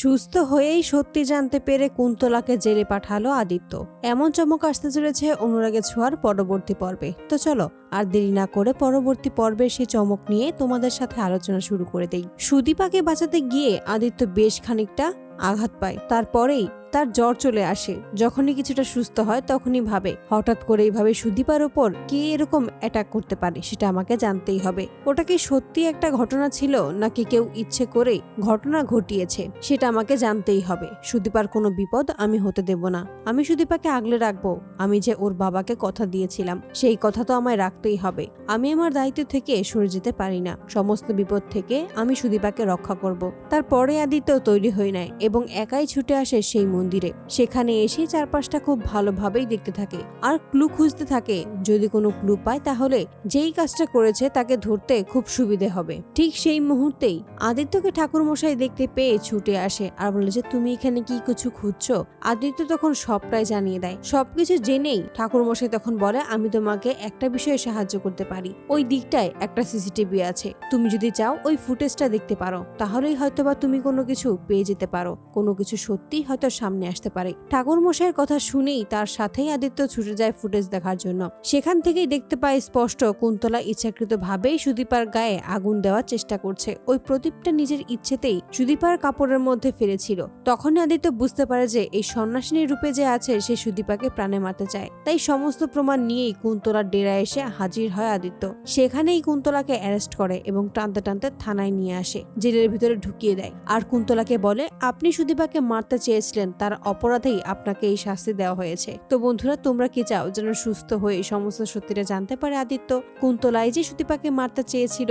সুস্থ হয়েই সত্যি জানতে পেরে কুন্তলাকে জেলে পাঠালো আদিত্য। এমন চমক আসতে চলেছে অনুরাগে ছোঁয়ার পরবর্তী পর্বে। তো চলো, আর দেরি না করে পরবর্তী পর্বের সেই চমক নিয়ে তোমাদের সাথে আলোচনা শুরু করে দেই। সুদীপাকে বাঁচাতে গিয়ে আদিত্য বেশ খানিকটা আঘাত পায়। তারপরেই তার জ্বর চলে আসে। যখনই কিছুটা সুস্থ হয়, তখনই ভাবে, হঠাৎ করে এইভাবে সুদীপার ওপর কে এরকম অ্যাটাক করতে পারে, সেটা আমাকে জানতেই হবে। ওটা কি সত্যি একটা ঘটনা ছিল, নাকি কেউ ইচ্ছে করে ঘটনা ঘটিয়েছে, সেটা আমাকে জানতেই হবে। সুদীপার কোনো বিপদ আমি হতে দেব না। আমি সুদীপাকে আগলে রাখব। আমি যে ওর বাবাকে কথা দিয়েছিলাম, সেই কথা তো আমায় রাখতেই হবে। আমি আমার দায়িত্ব থেকে সরে যেতে পারি না। সমস্ত বিপদ থেকে আমি সুদীপাকে রক্ষা করব। তারপরে আদিত্য তৈরি হয়ে নেয় এবং একাই ছুটে আসে সেই মন্দিরে। সেখানে এসে চারপাশটা খুব ভালোভাবেই দেখতে থাকে। আর ক্লু খুঁজতে থাকে। যদি কোনো ক্লু পায় তাহলে যেই কাজটা করেছে তাকে ধরতে খুব সুবিধে হবে। ঠিক সেই মুহূর্তেই আদিত্যকে ঠাকুর মশাই দেখতে পেয়ে ছুটে আসে আর বলে যে, তুমি এখানে কি কিছু খুঁজছো? আদিত্য তখন সবটাই জানিয়ে দেয়। সবকিছু জেনেই ঠাকুর মশাই তখন বলে, আমি তোমাকে একটা বিষয়ে সাহায্য করতে পারি। ওই দিকটায় একটা সিসিটিভি আছে। তুমি যদি চাও ওই ফুটেজটা দেখতে পারো। তাহলেই হয়তোবা তুমি কোনো কিছু পেয়ে যেতে পারো। কোনো কিছু সত্যি হয়তো সামনে আসতে পারে। ঠাকুর মশাইয়ের কথা শুনেই তার সাথেই আদিত্য ছুটে যায় ফুটেজ দেখার জন্য। সেখান থেকেই দেখতে পায় স্পষ্ট কুন্তলা ইচ্ছাকৃত ভাবেই সুদীপার গায়ে আগুন দেওয়ার চেষ্টা করছে। ওই প্রদীপটা নিজের ইচ্ছেতেই সুদীপার কাপড়ের মধ্যে ফেলেছিল। তখনই আদিত্য বুঝতে পারে যে এই সন্ন্যাসিনী রূপে যে আছে, সে সুদীপাকে প্রাণে মারতে চায়। তাই সমস্ত প্রমাণ নিয়েই কুন্তলার ডেরা এসে হাজির হয় আদিত্য। সেখানেই কুন্তলাকে অ্যারেস্ট করে এবং টানতে টানতে থানায় নিয়ে আসে। জেলের ভিতরে ঢুকিয়ে দেয়। আর কুন্তলাকে বলে, আপনি সুদীপাকে মারতে চেয়েছিলেন তার অপরাধেই আপনাকে এই শাস্তি দেওয়া হয়েছে। তো বন্ধুরা, তোমরা কি চাও যেন সুস্থ হয়ে সমস্ত সত্যিটা জানতে পারে আদিত্য? কুন্তলাই যে সুদীপাকে মারতে চেয়েছিল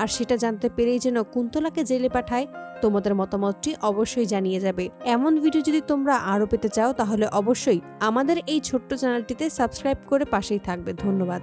আর সেটা জানতে পেরেই যেন কুন্তলাকে জেলে পাঠায়, তোমাদের মতামতটি অবশ্যই জানিয়ে যাবে। এমন ভিডিও যদি তোমরা আরও পেতে চাও, তাহলে অবশ্যই আমাদের এই ছোট্ট চ্যানেলটিতে সাবস্ক্রাইব করে পাশেই থাকবে। ধন্যবাদ।